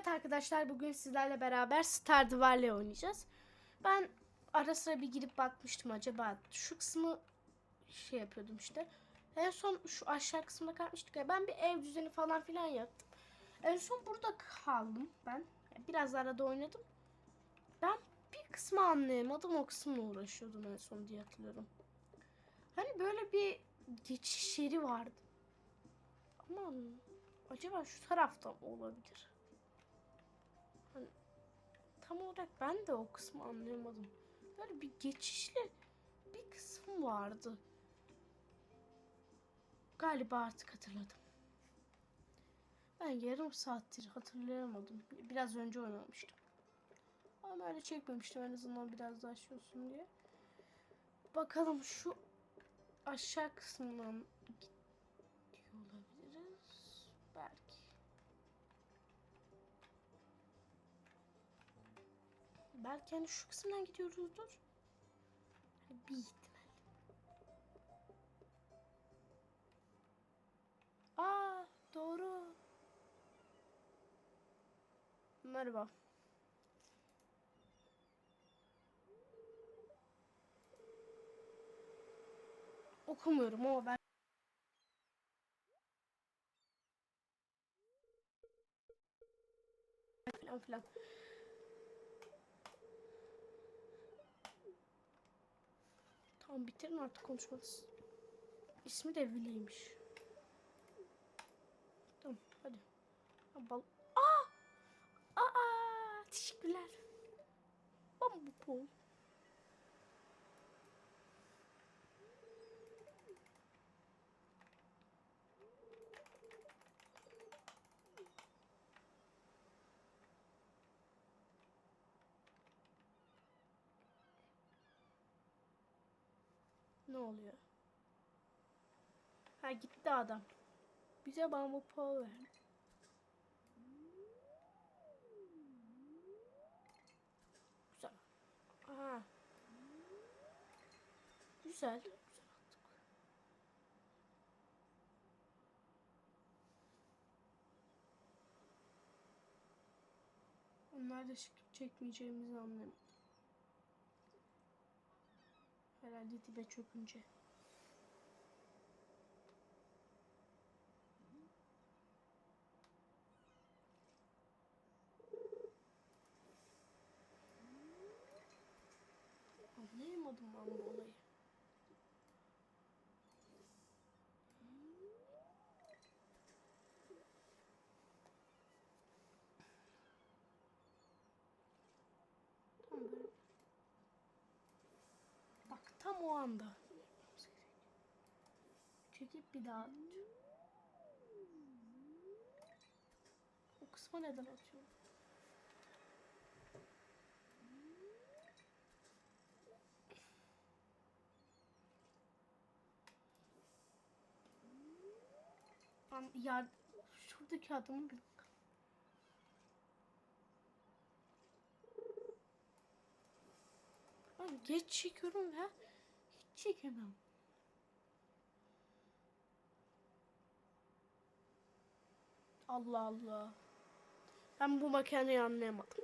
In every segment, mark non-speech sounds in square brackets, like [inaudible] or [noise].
Evet arkadaşlar bugün sizlerle beraber Stardew Valley oynayacağız. Ben ara sıra bir girip bakmıştım acaba şu kısmı şey yapıyordum işte. En son şu aşağı kısmına kalmıştık ya ben bir ev düzeni falan filan yaptım. En son burada kaldım ben. Biraz arada oynadım. Ben bir kısmı anlayamadım o kısımla uğraşıyordum en son diye hatırlıyorum. Hani böyle bir geçiş yeri vardı. Ama acaba şu tarafta mı olabilir? Tam olarak ben de o kısmı anlayamadım. Böyle bir geçişli bir kısım vardı. Galiba artık hatırladım. Ben yarım saattir hatırlayamadım. Biraz önce oynamıştım. Ama öyle çekmemiştim en azından biraz daha şey olsun diye. Bakalım şu aşağı kısmından gidiyor olabiliriz. Belki. Belki hani şu kısımdan gidiyoruzdur. Hani bir ihtimal. Aa doğru. Merhaba. Okumuyorum ama ben falan filan. Tamam bitirin artık konuşmanız. İsmi de Vili'ymiş. Tamam hadi. Ha, Bal Aa! Aa! Teşekkürler. Bambu Ne oluyor? Ha gitti adam. Bize bambu pol ver. Güzel. Aha. Güzel. Güzel attık. Onlar da çekmeyeceğimizi anladım. Herhalde dibe çökünce. Anlayamadım ben bu olayı. Tam böyle. Bak tam o anda. Çekip bir daha atacağım. O kısma neden atıyorum? Ben ya şuradaki adamı bir geç çekiyorum ya. Çekemem. Allah Allah. Ben bu makineyi anlayamadım.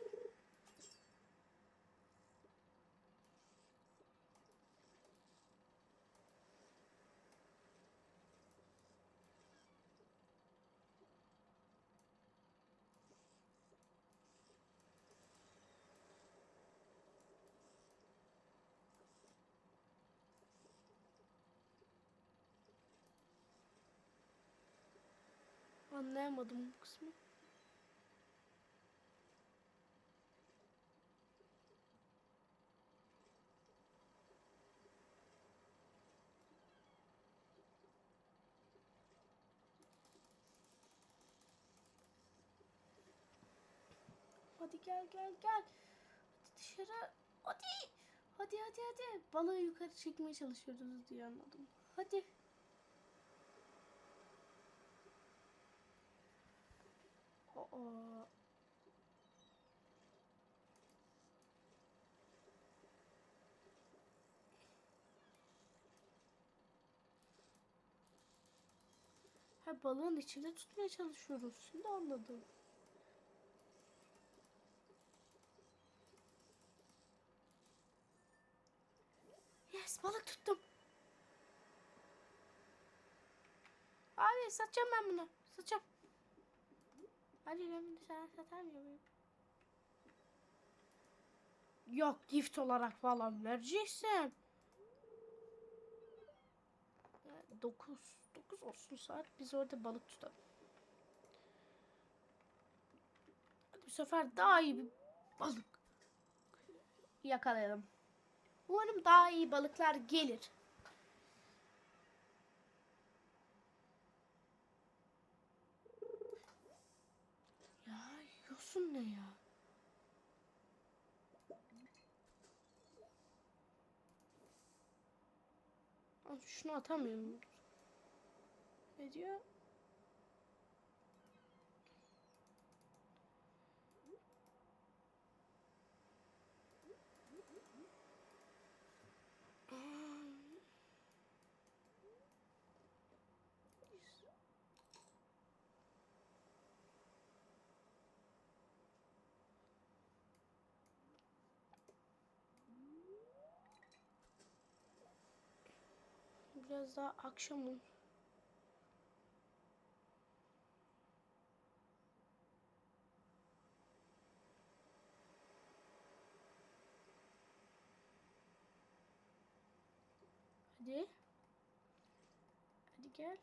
Anlayamadım bu kısmı. Hadi gel gel gel. Hadi dışarı. Hadi. Hadi hadi hadi. Balığı yukarı çekmeye çalışıyoruz diye anladım. Hadi. Ha balığın içinde tutmaya çalışıyoruz. Şimdi anladım. Yes balık tuttum. Abi satacağım ben bunu. Satacağım. Hadi bunu sana satar mıyım? Yok gift olarak falan vereceksin. 9 9 olsun saat biz orada balık tutalım. Hadi bu sefer daha iyi bir balık yakalayalım. Umarım daha iyi balıklar gelir. Ya yosun ne ya? Şunu atamıyorum. Ne diyor? Biraz daha akşam oldu. Hadi. Hadi gel.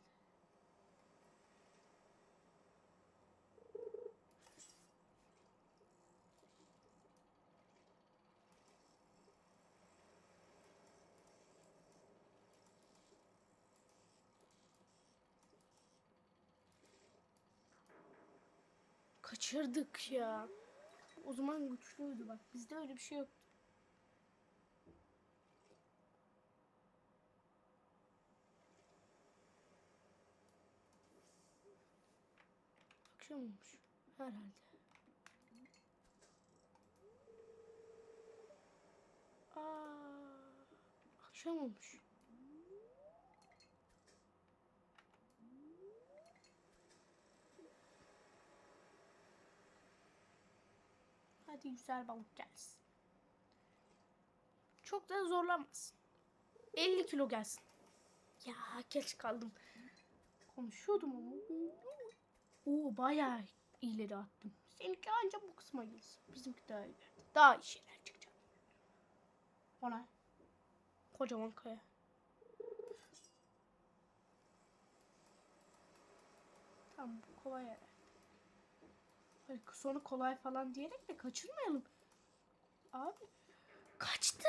Kaçırdık ya. O zaman güçlüydü bak. Bizde öyle bir şey yoktu. Akşam olmuş. Herhalde. Aa, akşam olmuş. Hadi güzel balık gelsin. Çok da zorlamazsın. 50 kilo gelsin. Ya geç kaldım. Konuşuyordum ama. Oo bayağı ileri attım. Seninki ancak bu kısma gelsin. Bizimki daha ileride. Daha iyi şeyler çıkacak. Ona. Kocaman kaya. Tamam bu kolay herhalde. Sonu kolay falan diyerek de kaçırmayalım. Abi kaçtı. [laughs]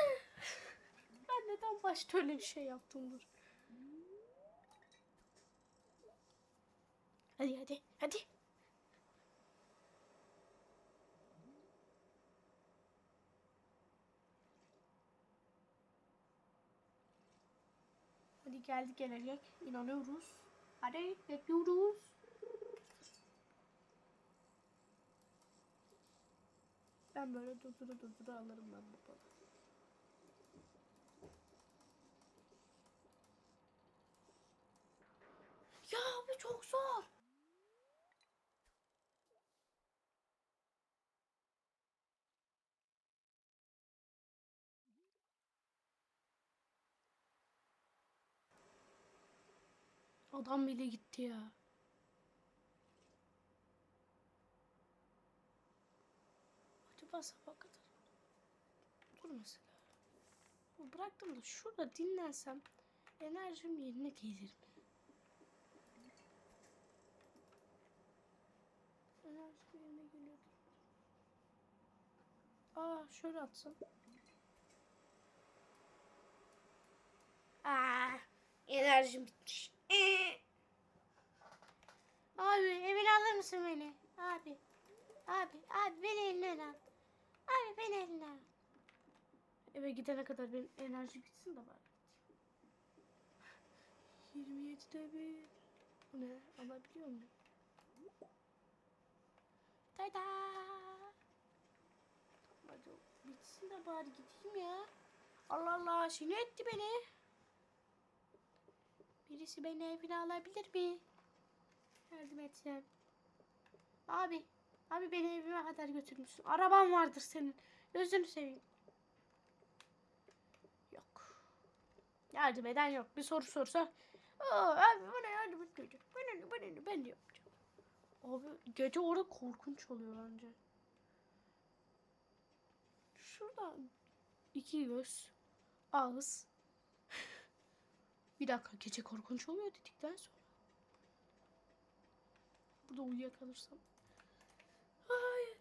ben neden başta öyle bir şey yaptım dur. Hadi hadi hadi. Hadi geldi gelecek. İnanıyoruz. Hadi bekliyoruz. Ben böyle durdura durdura alırım ben bu balığı. Ya bu çok zor. Adam bile gitti ya. Acaba sabah kadar dur mesela. Bıraktım da şurada dinlensem enerjim yerine gelir mi? Enerjim yerine geliyor. Aa şöyle atsam. Aa, enerjim bitmiş. Ee. Abi evine alır mısın beni? Abi. Abi, abi beni elinden al. Abi beni elinden al. Eve gidene kadar benim enerji gitsin de bari. 27'de bir. Bu ne? Alabiliyor muyum? Tada! Hadi bitsin de bari gideyim ya. Allah Allah sinir etti beni. Birisi beni evine alabilir mi? Yardım etsen. Abi. Abi beni evime kadar götürmüşsün. Araban vardır senin. Gözünü seveyim. Yok. Yardım eden yok. Bir soru sorsa Aa, abi bana yardım et ne- ben, ne- ben de yapacağım. Abi gece orada korkunç oluyor bence. Şurada iki göz, ağız. [laughs] Bir dakika gece korkunç oluyor dedikten sonra. Burada uyuyakalırsam. Hayır.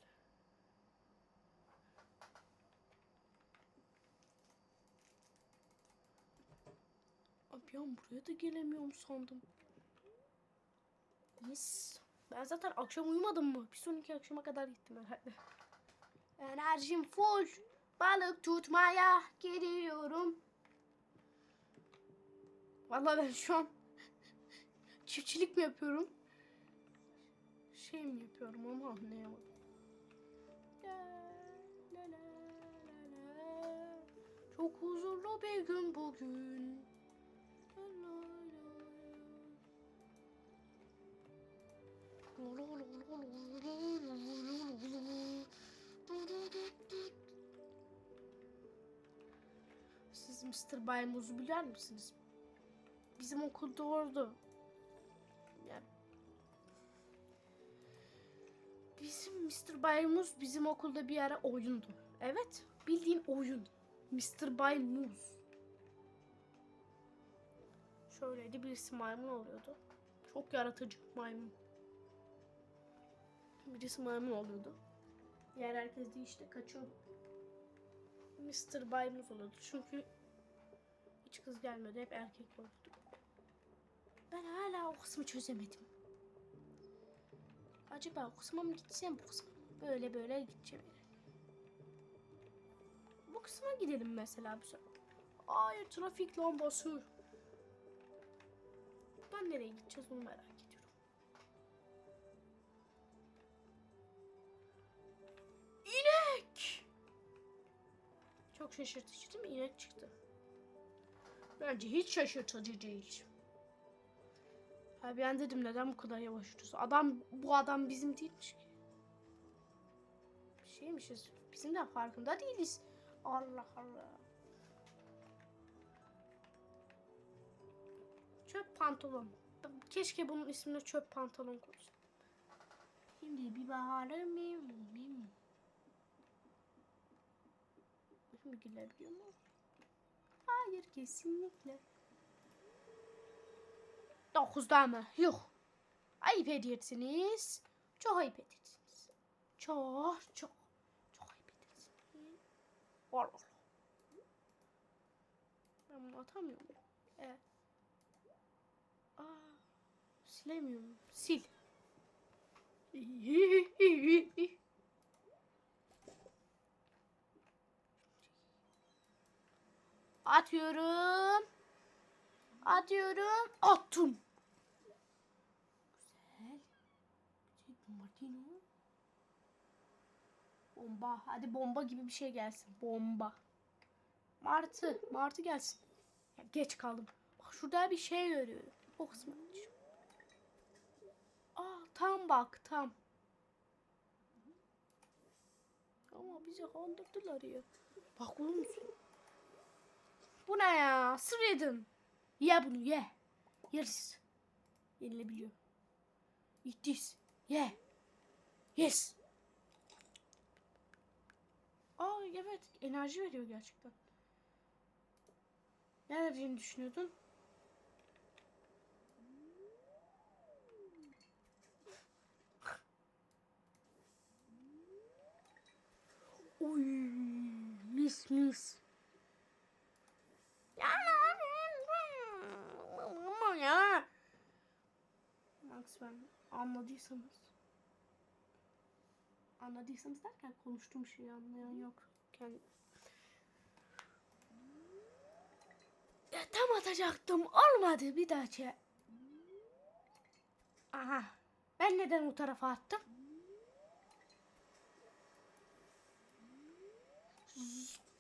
Abi an buraya da gelemiyorum sandım. Yes. Ben zaten akşam uyumadım mı? Bir sonraki akşama kadar gittim herhalde. Enerjim full. Balık tutmaya gidiyorum. Vallahi ben şu an çiftçilik mi yapıyorum? Şey mi yapıyorum ama anlayamadım. La, la, la, la, la. Çok huzurlu bir gün bugün. Siz Mr. Baymuz'u bilir misiniz? Bizim okulda orada. Mr. Baymuz bizim okulda bir ara oyundu. Evet, bildiğin oyun. Mr. Baymuz. Şöyleydi birisi maymun oluyordu. Çok yaratıcı maymun. Birisi maymun oluyordu. Diğer herkes de işte kaçıyordu. Mr. Baymuz oluyordu. Çünkü hiç kız gelmedi. Hep erkek oluyordu. Ben hala o kısmı çözemedim. Acaba o kısma mı gitsem bu kısma? Böyle böyle gideceğim. Bu kısma gidelim mesela bir sefer. Hayır trafik lambası. Buradan nereye gideceğiz onu merak ediyorum. İnek! Çok şaşırtıcı değil mi? İnek çıktı. Bence hiç şaşırtıcı değil. Ha ben dedim neden bu kadar yavaş yürüyorsun? Adam bu adam bizim değilmiş ki. Şeymişiz. Bizim de farkında değiliz. Allah Allah. Çöp pantolon. Keşke bunun ismine çöp pantolon koysam. Şimdi bir baharım mı? Şimdi gülebiliyor mu? Hayır kesinlikle. Dokuzda mı? Yok. Ayıp ediyorsunuz. Çok ayıp ediyorsunuz. Çok çok çok ayıp ediyorsunuz. Allah Allah. Ben bunu atamıyorum. Evet. Aa, silemiyorum. Sil. Atıyorum. Atıyorum. Attım. Güzel. Güzel. Martino. Bomba. Hadi bomba gibi bir şey gelsin. Bomba. Martı. Martı gelsin. Ya geç kaldım. Bak şurada bir şey görüyorum. O kısmı. Aa tam bak tam. Ama bizi kandırdılar ya. Bak oğlum musun? Bu ne ya? Sır yedim. Ye bunu ye. Yeriz. Yenilebiliyor. Eat this. Ye. Yes. Aa evet enerji veriyor gerçekten. Ne vereceğini düşünüyordun? Oy mis mis. Ya. Max ben anladıysanız. Anladıysanız derken konuştuğum şeyi anlayan yok. Kendi... Ya, tam atacaktım. Olmadı bir daha çe. Aha. Ben neden o tarafa attım?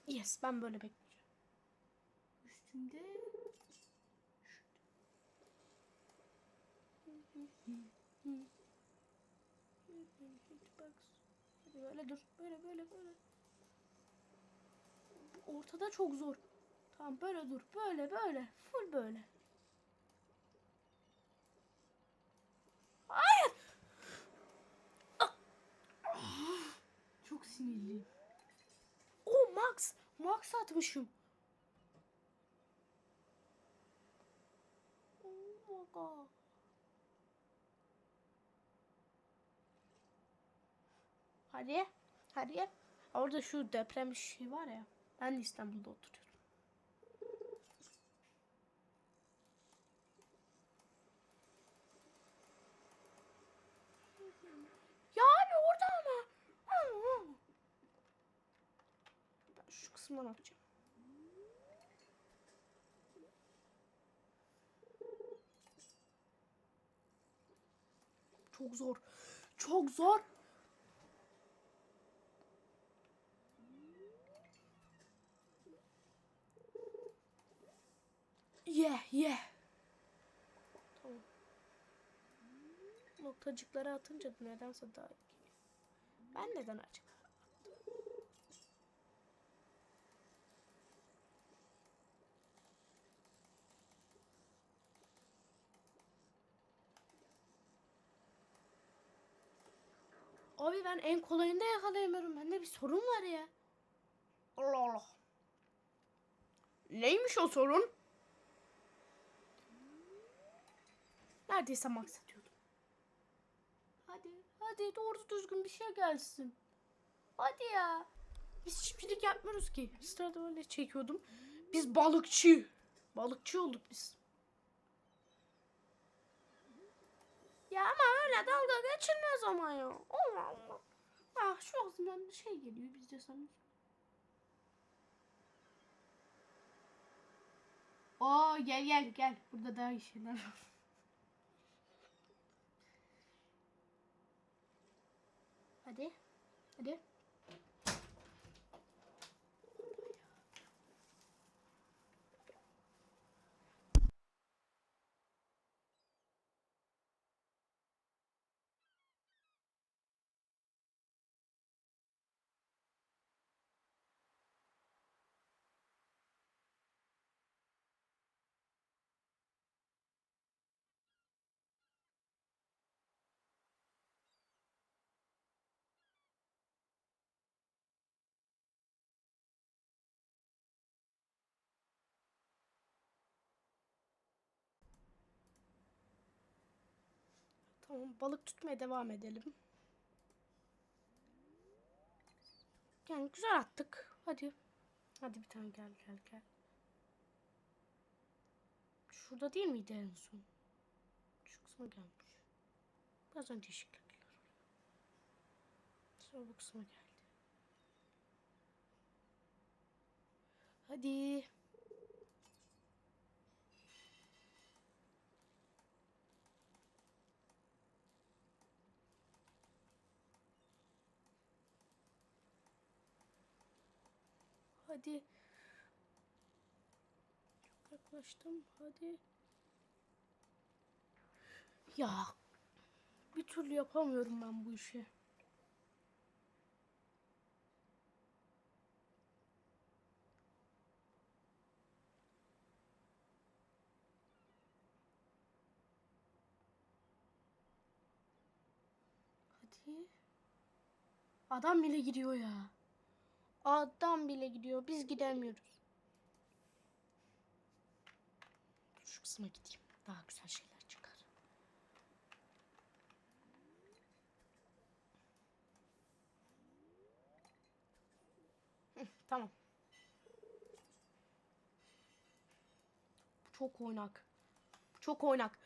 Yes ben böyle bekleyeceğim. Üstünde Böyle dur. Böyle böyle böyle. Ortada çok zor. Tamam böyle dur. Böyle böyle. Full böyle. Hayır. Çok sinirliyim. Oh Max. Max atmışım. Oh my god. Hadi. Hadi. Orada şu deprem şey var ya. Ben İstanbul'da oturuyorum. Ya abi orada ama. Ben şu kısımdan atacağım. Çok zor. Çok zor. Ye ye. Tamam. Noktacıkları atınca nedense daha iyi. Ben neden acaba? Abi ben en kolayında yakalayamıyorum. Bende bir sorun var ya. Allah Allah. Neymiş o sorun? Neredeyse max atıyordum. Hadi, hadi doğru düzgün bir şey gelsin. Hadi ya. Biz şimdilik yapmıyoruz ki. Sırada öyle çekiyordum. Biz balıkçı. Balıkçı olduk biz. Ya ama öyle dalga geçilmez ama ya. Allah Allah. Ah şu ağzından bir şey geliyor biz de sanıyoruz. Oo gel gel gel. Burada daha iyi şeyler var. Hadi. Hadi. Tamam balık tutmaya devam edelim. Yani güzel attık. Hadi. Hadi bir tane gel gel gel. Şurada değil miydi en son? Şu kısma gelmiş. Bazen değişiklikler oluyor. Sonra bu kısma geldi. Hadi. Hadi. Yaklaştım. Hadi. Ya. Bir türlü yapamıyorum ben bu işi. Hadi. Adam bile gidiyor ya. Adam bile gidiyor. Biz gidemiyoruz. Şu kısma gideyim. Daha güzel şeyler çıkar. Hı, tamam. Çok oynak. Çok oynak.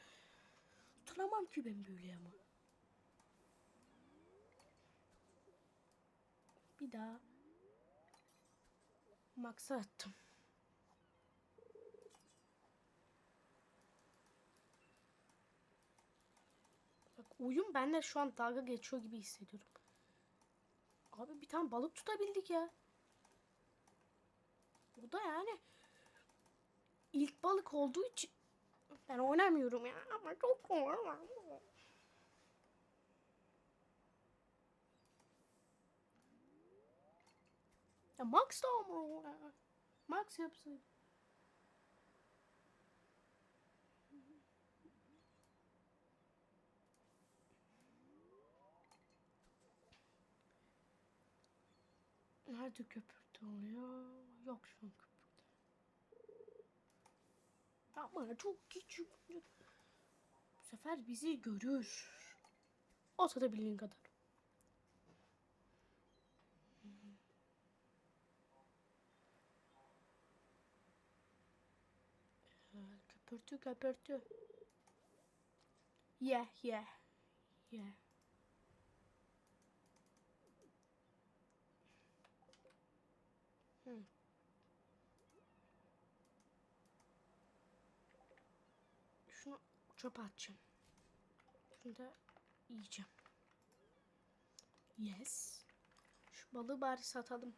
Tutamam ki ben böyle ama. Bir daha. Max'a attım. Bak oyun benimle şu an dalga geçiyor gibi hissediyorum. Abi bir tane balık tutabildik ya. Bu da yani ilk balık olduğu için ben oynamıyorum ya ama çok kolay. Ya Max da mı? Max yapsın. Nerede köpürtü oluyor? Yok şu an köpürtü. Ama çok küçük. Bu sefer bizi görür. Olsa da bildiğin kadar. Köpürtü köpürtü. Ye ye. Ye. Hı. Şunu çöpe atacağım. Şunu da yiyeceğim. Yes. Şu balığı bari satalım.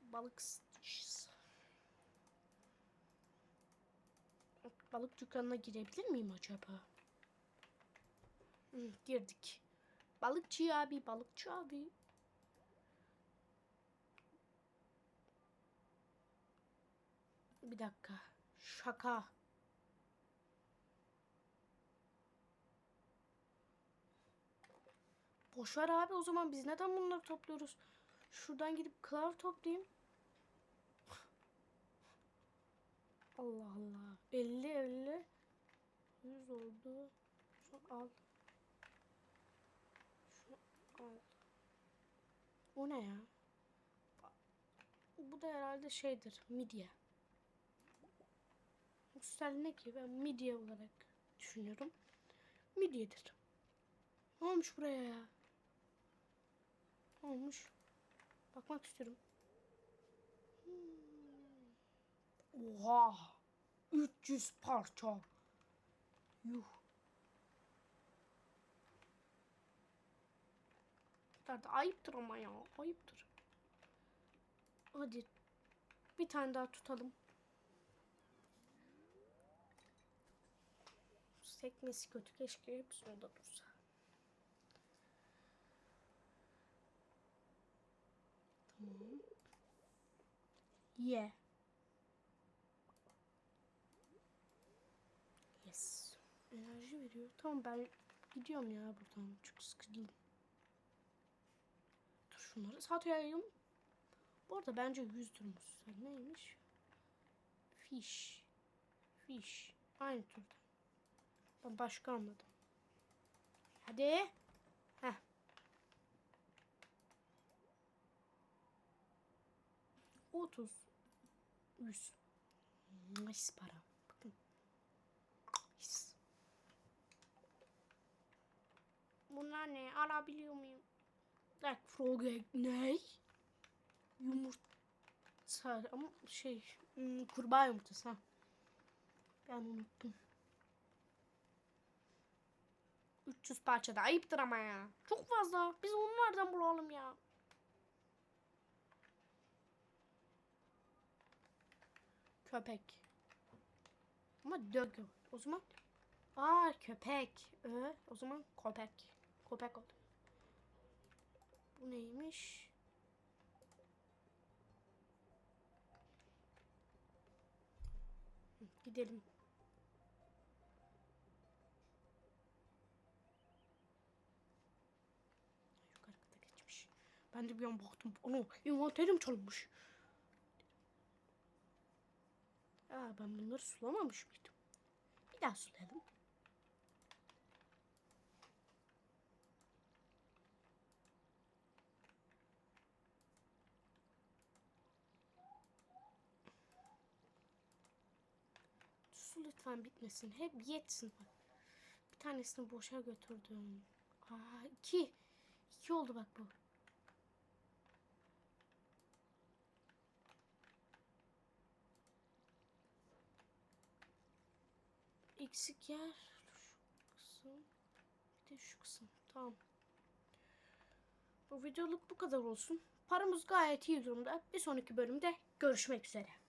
Balık Balık dükkanına girebilir miyim acaba? Hı, girdik. Balıkçı abi, balıkçı abi. Bir dakika. Şaka. Boş ver abi o zaman biz neden bunları topluyoruz? Şuradan gidip kılav toplayayım. Allah Allah. 50 50 100 oldu. Şunu al. Şunu al. O ne ya? Bu da herhalde şeydir. Midye. Üstel ne ki? Ben midye olarak düşünüyorum. Midyedir. Ne olmuş buraya ya? Olmuş? Bakmak istiyorum. Hmm. Oha! 300 parça. Yuh. Da ayıptır ama ya. Ayıptır. Hadi. Bir tane daha tutalım. Sekmesi kötü. Keşke hepsi orada dursa. Tamam. Ye. Yes. Enerji veriyor. Tamam ben gidiyorum ya buradan. Çok sıkıldım. Dur şunları satayım. Bu arada bence 100 durmuş. Neymiş? Fish. Fish. Aynı türden. Ben başka anladım. Hadi. Heh. Otuz. Yüz. Nice para. Bakın. Nice. Bunlar ne? Alabiliyor muyum? Like frog egg. Ne? Yumurta. Ama şey. hmm, Kurbağa yumurtası. Ha. Ben unuttum. 300 parçada ayıptır ama ya. Çok fazla. Biz onu nereden bulalım ya? Köpek. Ama dögü. O zaman Aa köpek. Ö, o zaman köpek. Köpek oldu. Bu neymiş? Gidelim. Yukarı kata geçmiş. Ben de bir an baktım. Onu envanterim çalınmış. Aa, ben bunları sulamamış mıydım? Bir daha sulayalım. Su lütfen bitmesin. Hep yetsin. Bak. Bir tanesini boşa götürdüm. Aa, iki. İki oldu bak bu. Eksik yer. Şu kısım. Bir de şu kısım. Tamam. Bu videoluk bu kadar olsun. Paramız gayet iyi durumda. Bir sonraki bölümde görüşmek üzere.